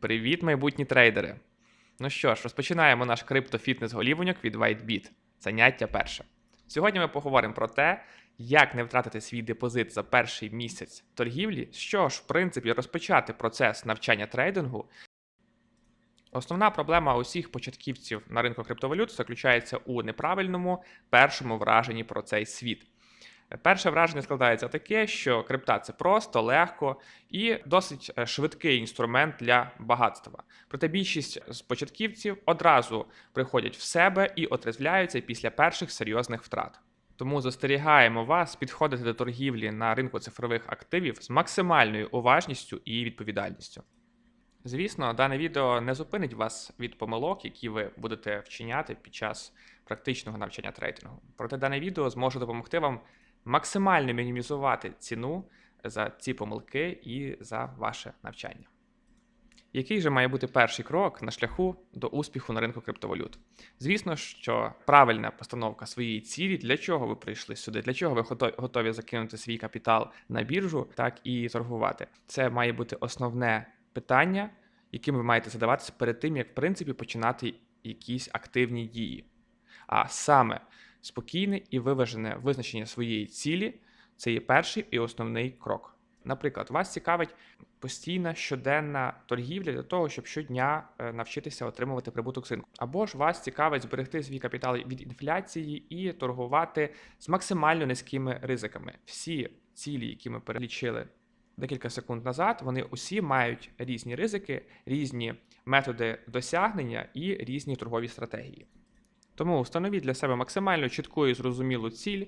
Привіт, майбутні трейдери! Ну що ж, розпочинаємо наш криптофітнес голівоньок від WhiteBit. Заняття перше. Сьогодні ми поговоримо про те, як не втратити свій депозит за перший місяць торгівлі, що ж, в принципі, розпочати процес навчання трейдингу. Основна проблема усіх початківців на ринку криптовалют заключається у неправильному першому враженні про цей світ. Перше враження складається таке, що крипта це просто, легко і досить е, швидкий інструмент для багатства. Проте більшість з початківців одразу приходять в себе і отрезвляються після перших серйозних втрат. Тому застерігаємо вас підходити до торгівлі на ринку цифрових активів з максимальною уважністю і відповідальністю. Звісно, дане відео не зупинить вас від помилок, які ви будете вчиняти під час практичного навчання трейдингу. Проте дане відео зможе допомогти вам максимально мінімізувати ціну за ці помилки і за ваше навчання. Який же має бути перший крок на шляху до успіху на ринку криптовалют? Звісно, що правильна постановка своєї цілі, для чого ви прийшли сюди, для чого ви готові закинути свій капітал на біржу, так і торгувати. Це має бути основне питання, яким ви маєте задаватися перед тим, як в принципі починати якісь активні дії. А саме спокійне і виважене визначення своєї цілі це є перший і основний крок. Наприклад, вас цікавить постійна щоденна торгівля для того, щоб щодня е, навчитися отримувати прибуток з ринку. Або ж вас цікавить зберегти свій капітал від інфляції і торгувати з максимально низькими ризиками. Всі цілі, які ми перелічили декілька секунд назад, вони усі мають різні ризики, різні методи досягнення і різні торгові стратегії. Тому встановіть для себе максимально чітку і зрозумілу ціль.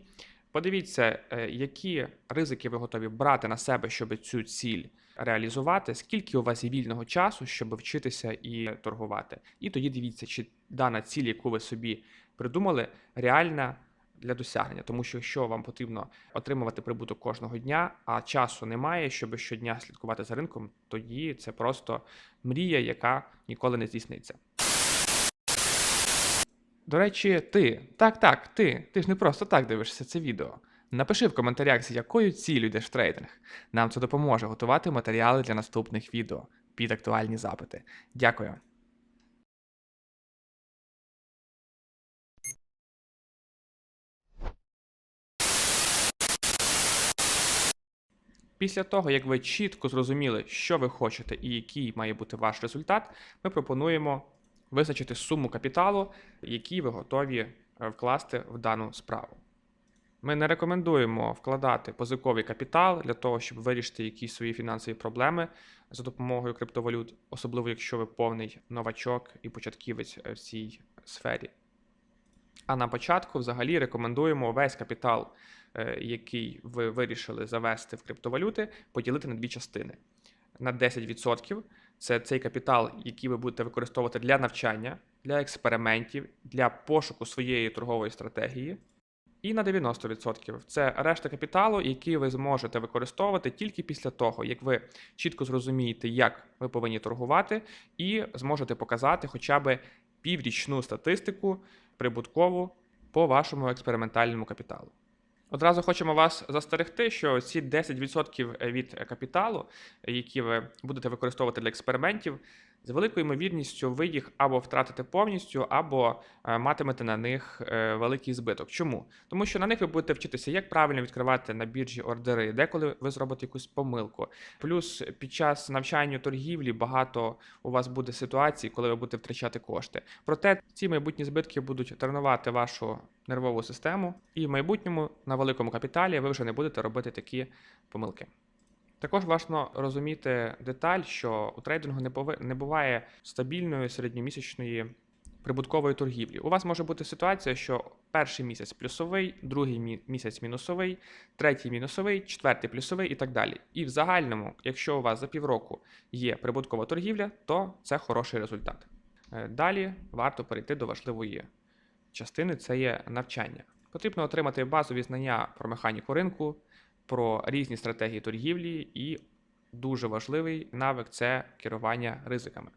Подивіться, е, які ризики ви готові брати на себе, щоб цю ціль реалізувати, скільки у вас є вільного часу, щоб вчитися і торгувати. І тоді дивіться, чи дана ціль, яку ви собі придумали, реальна для досягнення. Тому що якщо вам потрібно отримувати прибуток кожного дня, а часу немає, щоб щодня слідкувати за ринком, тоді це просто мрія, яка ніколи не здійсниться. До речі, ти, так, так, ти, ти ж не просто так дивишся це відео. Напиши в коментарях, з якою ціллю йдеш в трейдинг. Нам це допоможе готувати матеріали для наступних відео під актуальні запити. Дякую. Після того, як ви чітко зрозуміли, що ви хочете і який має бути ваш результат, ми пропонуємо визначити суму капіталу, який ви готові е, вкласти в дану справу. Ми не рекомендуємо вкладати позиковий капітал для того, щоб вирішити якісь свої фінансові проблеми за допомогою криптовалют, особливо якщо ви повний новачок і початківець е, в цій сфері. А на початку взагалі рекомендуємо весь капітал, е, який ви вирішили завести в криптовалюти, поділити на дві частини. На 10% це цей капітал, який ви будете використовувати для навчання, для експериментів, для пошуку своєї торгової стратегії. І на 90% це решта капіталу, який ви зможете використовувати тільки після того, як ви чітко зрозумієте, як ви повинні торгувати, і зможете показати хоча б піврічну статистику прибуткову по вашому експериментальному капіталу. Одразу хочемо вас застерегти, що ці 10% від капіталу, які ви будете використовувати для експериментів, з великою ймовірністю ви їх або втратите повністю, або е, матимете на них е, великий збиток. Чому? Тому що на них ви будете вчитися, як правильно відкривати на біржі ордери, деколи ви зробите якусь помилку. Плюс під час навчання торгівлі багато у вас буде ситуацій, коли ви будете втрачати кошти. Проте ці майбутні збитки будуть тренувати вашу нервову систему, і в майбутньому на великому капіталі ви вже не будете робити такі помилки. Також важливо розуміти деталь, що у трейдингу не пови- не буває стабільної середньомісячної прибуткової торгівлі. У вас може бути ситуація, що перший місяць плюсовий, другий мі- місяць мінусовий, третій мінусовий, четвертий плюсовий і так далі. І в загальному, якщо у вас за півроку є прибуткова торгівля, то це хороший результат. Е, Далі варто перейти до важливої частини це є навчання. Потрібно отримати базові знання про механіку ринку, про різні стратегії торгівлі, і дуже важливий навик це керування ризиками.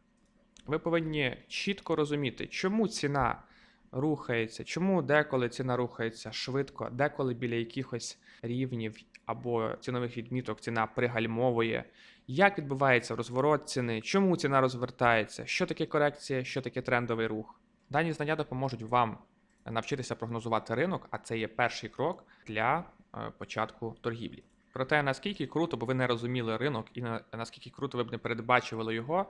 Ви повинні чітко розуміти, чому ціна рухається, чому деколи ціна рухається швидко, деколи біля якихось рівнів або цінових відміток ціна пригальмовує, як відбувається розворот ціни, чому ціна розвертається, що таке корекція, що таке трендовий рух. Дані знання допоможуть вам навчитися прогнозувати ринок, а це є перший крок для початку торгівлі. Про те, наскільки круто б ви не розуміли ринок і на- наскільки круто ви б не передбачували його,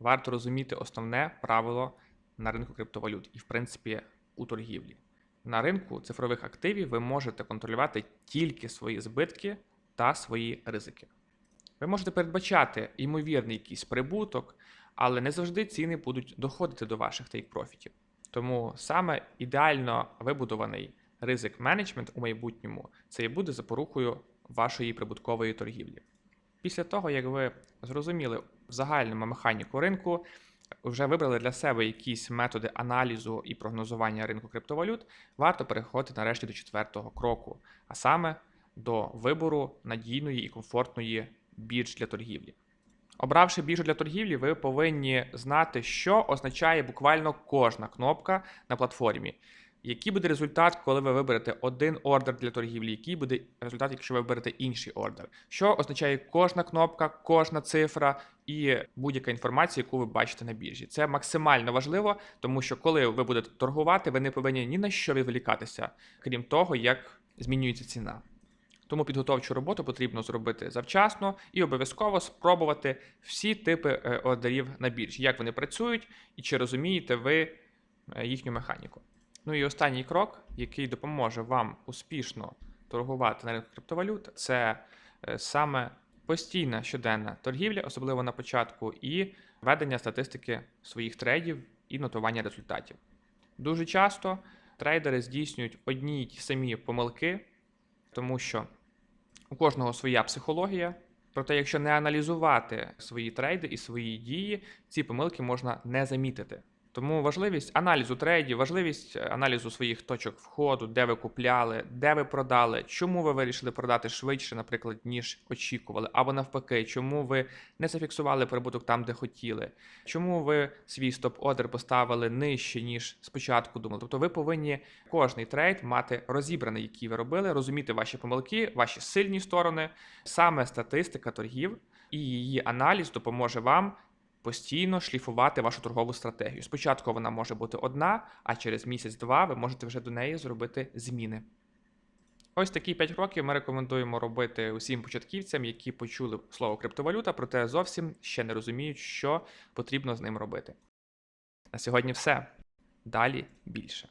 варто розуміти основне правило на ринку криптовалют і, в принципі, у торгівлі. На ринку цифрових активів ви можете контролювати тільки свої збитки та свої ризики. Ви можете передбачати ймовірний якийсь прибуток, але не завжди ціни будуть доходити до ваших тейк-профітів. Тому саме ідеально вибудований ризик менеджмент у майбутньому це і буде запорукою вашої прибуткової торгівлі. Після того, як ви зрозуміли загальному механіку ринку, вже вибрали для себе якісь методи аналізу і прогнозування ринку криптовалют, варто переходити нарешті до четвертого кроку, а саме до вибору надійної і комфортної бірж для торгівлі. Обравши біржу для торгівлі, ви повинні знати, що означає буквально кожна кнопка на платформі. Який буде результат, коли ви виберете один ордер для торгівлі? Який буде результат, якщо ви виберете інший ордер? Що означає кожна кнопка, кожна цифра і будь-яка інформація, яку ви бачите на біржі? Це максимально важливо, тому що коли ви будете торгувати, ви не повинні ні на що відволікатися, крім того, як змінюється ціна. Тому підготовчу роботу потрібно зробити завчасно і обов'язково спробувати всі типи е, ордерів на біржі, як вони працюють і чи розумієте ви е, їхню механіку. Ну і останній крок, який допоможе вам успішно торгувати на ринку криптовалют, це е, саме постійна щоденна торгівля, особливо на початку, і ведення статистики своїх трейдів і нотування результатів. Дуже часто трейдери здійснюють одні й ті самі помилки, тому що у кожного своя психологія. Проте, якщо не аналізувати свої трейди і свої дії, ці помилки можна не замітити. Тому важливість аналізу трейдів, важливість е, аналізу своїх точок входу, де ви купляли, де ви продали, чому ви вирішили продати швидше, наприклад, ніж очікували, або навпаки, чому ви не зафіксували прибуток там, де хотіли, чому ви свій стоп-одер поставили нижче, ніж спочатку думали. Тобто ви повинні кожний трейд мати розібраний, який ви робили, розуміти ваші помилки, ваші сильні сторони. Саме статистика торгів і її аналіз допоможе вам постійно шліфувати вашу торгову стратегію. Спочатку вона може бути одна, а через місяць-два ви можете вже до неї зробити зміни. Ось такі 5 кроків ми рекомендуємо робити усім початківцям, які почули слово криптовалюта, проте зовсім ще не розуміють, що потрібно з ним робити. На сьогодні все. Далі більше.